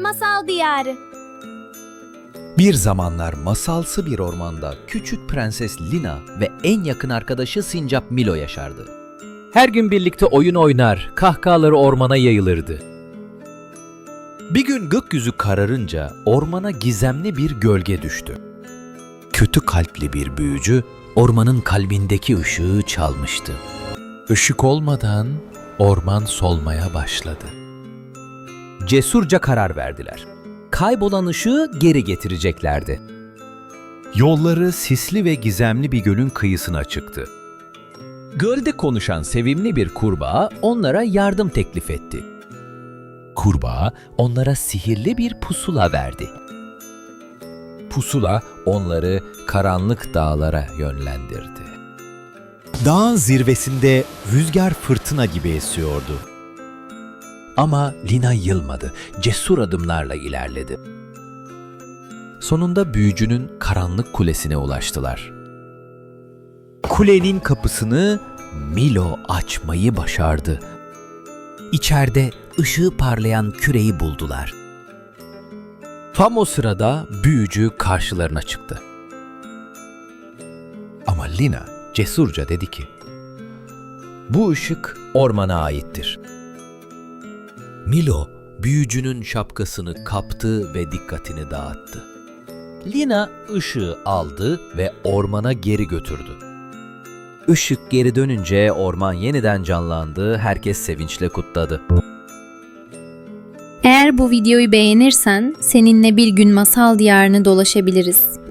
Masal Diyarı Bir zamanlar masalsı bir ormanda küçük prenses Lina ve en yakın arkadaşı Sincap Milo yaşardı. Her gün birlikte oyun oynar, kahkahaları ormana yayılırdı. Bir gün gökyüzü kararınca ormana gizemli bir gölge düştü. Kötü kalpli bir büyücü ormanın kalbindeki ışığı çalmıştı. Işık olmadan orman solmaya başladı. Cesurca karar verdiler. Kaybolan ışığı geri getireceklerdi. Yolları sisli ve gizemli bir gölün kıyısına çıktı. Gölde konuşan sevimli bir kurbağa onlara yardım teklif etti. Kurbağa onlara sihirli bir pusula verdi. Pusula onları karanlık dağlara yönlendirdi. Dağın zirvesinde rüzgar fırtına gibi esiyordu. Ama Lina yılmadı, cesur adımlarla ilerledi. Sonunda büyücünün karanlık kulesine ulaştılar. Kulenin kapısını Milo açmayı başardı. İçeride ışığı parlayan küreyi buldular. Tam o sırada büyücü karşılarına çıktı. Ama Lina cesurca dedi ki, bu ışık ormana aittir. Milo büyücünün şapkasını kaptı ve dikkatini dağıttı. Lina ışığı aldı ve ormana geri götürdü. Işık geri dönünce orman yeniden canlandı, herkes sevinçle kutladı. Eğer bu videoyu beğenirsen seninle bir gün masal diyarını dolaşabiliriz.